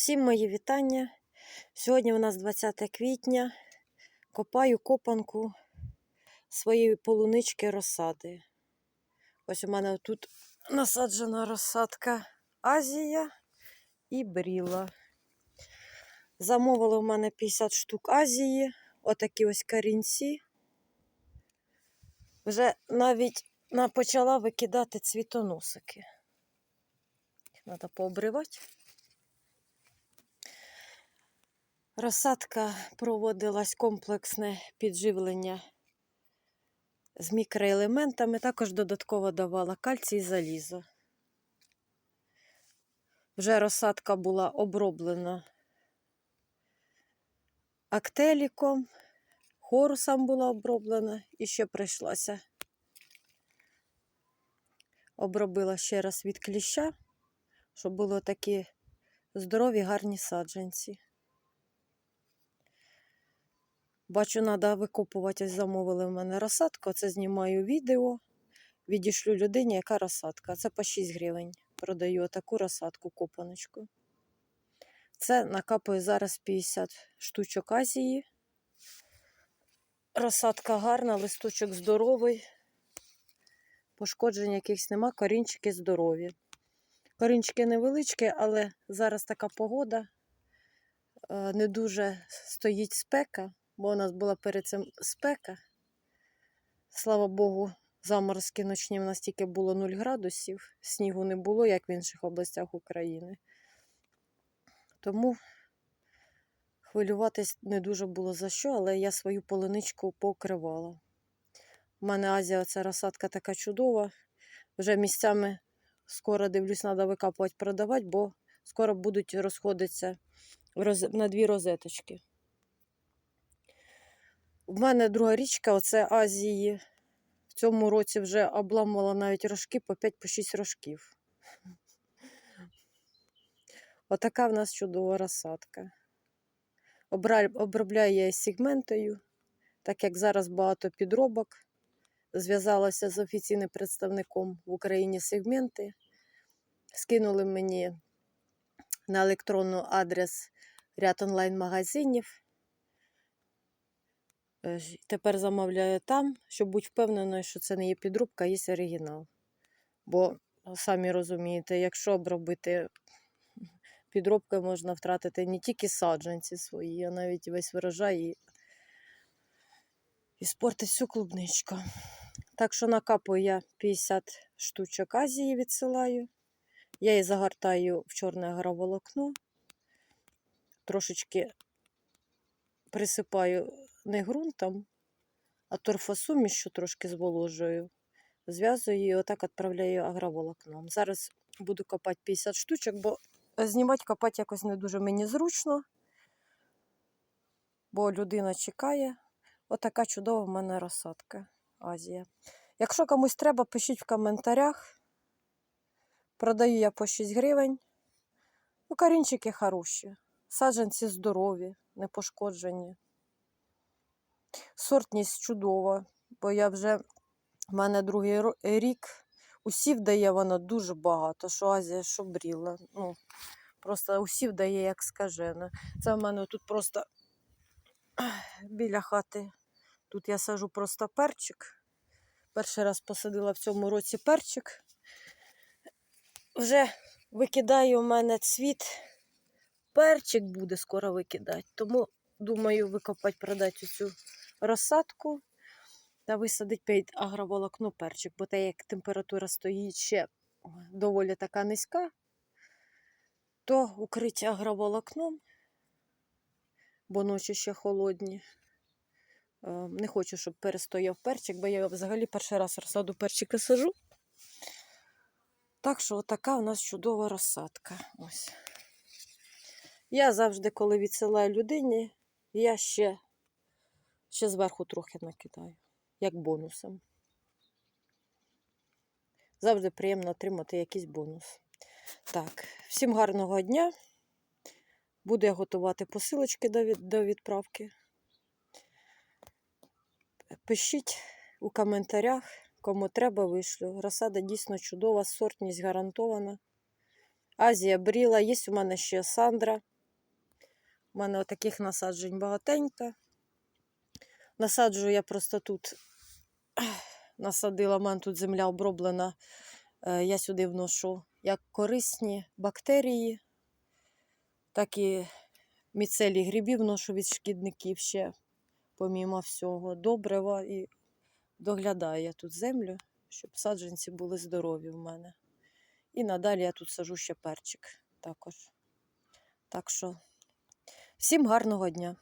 Всім мої вітання. Сьогодні у нас 20 квітня. Копаю копанку своєї полунички розсади. Ось у мене тут насаджена розсадка Азія і Бріла. Замовили у мене 50 штук Азії. Отакі ось корінці. Вже навіть почала викидати цвітоносики. Треба пообривати. Розсадка проводилась комплексне підживлення з мікроелементами, також додатково давала кальцій і залізо. Вже розсадка була оброблена актеліком, хорусом була оброблена і ще прийшлася. Обробила ще раз від кліща, щоб були такі здорові, гарні саджанці. Бачу, треба викопувати, ось замовили в мене розсадку. Це знімаю відео, відішлю людині, яка розсадка. Це по 6 гривень. Продаю таку розсадку копаночку. Це накапаю зараз 50 штучок Азії. Розсадка гарна, листочок здоровий. Пошкоджень якихось нема, корінчики здорові. Корінчики невеличкі, але зараз така погода. е, Не дуже стоїть спека бо у нас була перед цим спека. Слава Богу, заморозки ночні в нас тільки було 0 градусів, снігу не було, як в інших областях України. Тому хвилюватись не дуже було за що, але я свою полуничку покривала. У мене Азія, ця розсадка така чудова. Вже місцями скоро дивлюсь, треба викапувати, продавати, бо скоро будуть розходитися на дві розеточки. У мене друга річка, оце Азії. В цьому році вже обламувала навіть рожки по 5-6 рожків. Отака в нас чудова розсадка. Обробляю я сегментою, так як зараз багато підробок. Зв'язалася з офіційним представником в Україні сегменти. Скинули мені на електронний адрес ряд онлайн-магазинів. Е, Тепер замовляю там, щоб бути впевненою, що це не є підробка, а є оригінал. Бо, е, самі розумієте, якщо обробити підробкою, можна втратити не тільки саджанці свої, а навіть весь врожай і, і спортить всю клубничку. Так що накапую я 50 штучок Азії відсилаю. Я її загортаю в чорне агроволокно. Трошечки присипаю не ґрунтом, а торфосумішю трошки зволожую. Зв'язую і отак відправляю агроволокном. Зараз буду копати 50 штучок, бо знімати копати якось не дуже мені зручно, бо людина чекає. Отака чудова в мене розсадка Азія. Якщо комусь треба, пишіть в коментарях. Продаю я по 6 гривень. Ну, корінчики хороші. Саджанці здорові, не пошкоджені. Сортність чудова, бо я вже в мене другий рік. Усів дає вона дуже багато, що Азія, що бріла. Ну, просто усів дає, як скажена. Це в мене тут просто біля хати. Тут я сажу просто перчик. Перший раз посадила в цьому році перчик. Вже викидає у мене цвіт. Перчик буде скоро викидати. Тому думаю викопати, продати цю розсадку та висадити під агроволокно перчик, бо те, як температура стоїть ще доволі така низька, то укриття агроволокном, бо ночі ще холодні. Е, Не хочу, щоб перестояв перчик, бо я взагалі перший раз розсаду перчика сажу. Так що отака у нас чудова розсадка. Ось. Я завжди, коли відсилаю людині, я ще, ще зверху трохи накидаю, як бонусом. Завжди приємно отримати якийсь бонус. Так, всім гарного дня. Буду я готувати посилочки до, відправки. Пишіть у коментарях, кому треба, вишлю. Розсада дійсно чудова, сортність гарантована. Азія бріла, є у мене ще Сандра. У мене таких насаджень багатенько. Насаджую я просто тут насадила, мене тут земля оброблена. Е, Я сюди вношу як корисні бактерії, так і міцелій грибів вношу від шкідників ще, помімо всього, добрива і доглядаю я тут землю, щоб саджанці були здорові в мене. І надалі я тут сажу ще перчик також. Так що всім гарного дня!